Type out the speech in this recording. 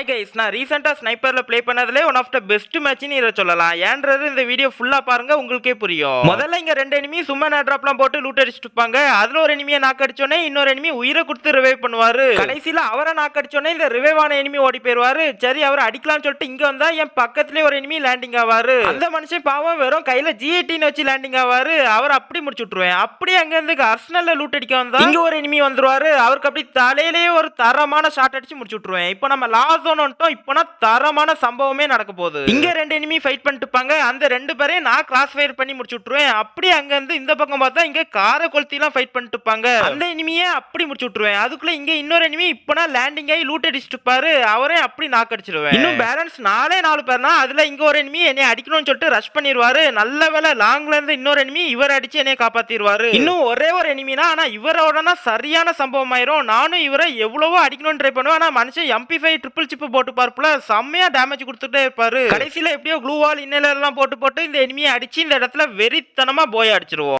Hi guys நான் ரீசெண்டாக ஸ்னைப்பரில் ப்ளே பண்ணதுலே ஒன் ஆஃப் த பெஸ்ட் மேட்ச்னு இதை சொல்லலாம். ஏன்றது இந்த வீடியோ ஃபுல்லாக பாருங்க உங்களுக்கே புரியும். முதல்ல இங்கே ரெண்டு எனிமி சும்மா நேட்ராப்லாம் போட்டு லூட் அடிச்சுட்டு இருப்பாங்க. அதில் ஒரு எனிமியை நாக் அடிச்சோன்னே இன்னொரு எனிமி உயிரை கொடுத்து ரிவைவ் பண்ணுவார். கடைசியில் அவரை நாக் அடிச்சோன்னே இந்த ரிவைவ் ஆன எனிமி ஓடி போயிடுவார். சரி அவர் அடிக்கலாம்னு சொல்லிட்டு இங்கே வந்தால் என் பக்கத்துலேயே ஒரு எனிமி லேண்டிங் ஆவார். அந்த மனுஷன் பாவம் வெறும் கையில் ஜிஐடின்னு வச்சு லேண்டிங் ஆவார். அவர் அப்படி முடிச்சு விட்ருவேன் அப்படி அங்கேருந்து அர்சனலில் லூட் அடிக்க வந்தால் இங்கே ஒரு எனிமி வந்துருவாரு. அவருக்கு அப்படி தலையிலேயே ஒரு தரமான ஷாட் அடிச்சு முடிச்சு விட்ருவேன் இப்போ நம்ம லாஸ்ட் வந்துட்டோம் இப்போனா தரமான சம்பவமே நடக்க போகுது. இங்க ரெண்டு எனிமி ஃபைட் பண்ணிட்டு இருப்பாங்க அந்த ரெண்டு பேரையும் நான் கிராஸ் ஃபயர் பண்ணி முடிச்சு விட்டுருவேன் அப்படி அங்க இருந்து இந்த பக்கம் பார்த்தா இங்க கார கொளுத்திலாம் ஃபைட் பண்ணிட்டு இருப்பாங்க அந்த எனிமியே அப்படி முடிச்சு விட்டுருவேன் அதுக்குள்ள இங்க இன்னொரு எனிமி இப்போனா லேண்டிங் ஆகி லூட் அடிச்சுட்டு இருப்பாரு அவரே அப்படி நாக் அடிச்சிருவேன். இன்னும் பேலன்ஸ் நாலே நாலு பேர்னா அதுல இங்க ஒரு எனிமி என்னை அடிக்கணும்னு சொல்லிட்டு ரஷ் பண்ணிடுவாரு நல்ல வேலை லாங்ல இருந்து இன்னொரு எனிமி இவர் அடிச்சு என்னைய காப்பாத்திடுவாரு இன்னும் ஒரே ஒரு எனிமினா ஆனா இவரோடனா சரியான சம்பவம் ஆயிரும் நானும் இவரை எவ்வளவோ அடிக்கணும்னு ட்ரை பண்ணுவேன். ஆனா மனுஷன் எம்பி ஃபைவ் ட்ரிபிள் சிப்பு போட்டு பார்ப்பில் செம்மையா டேமேஜ் கொடுத்துட்டே இருப்பார். கடைசியில் எப்படியோ க்ளூவால் இன்னலர்லாம் போட்டு போட்டு இந்த எனிமியை அடித்து இந்த இடத்துல வெறித்தனமாக போய் அடிச்சிருவோம்.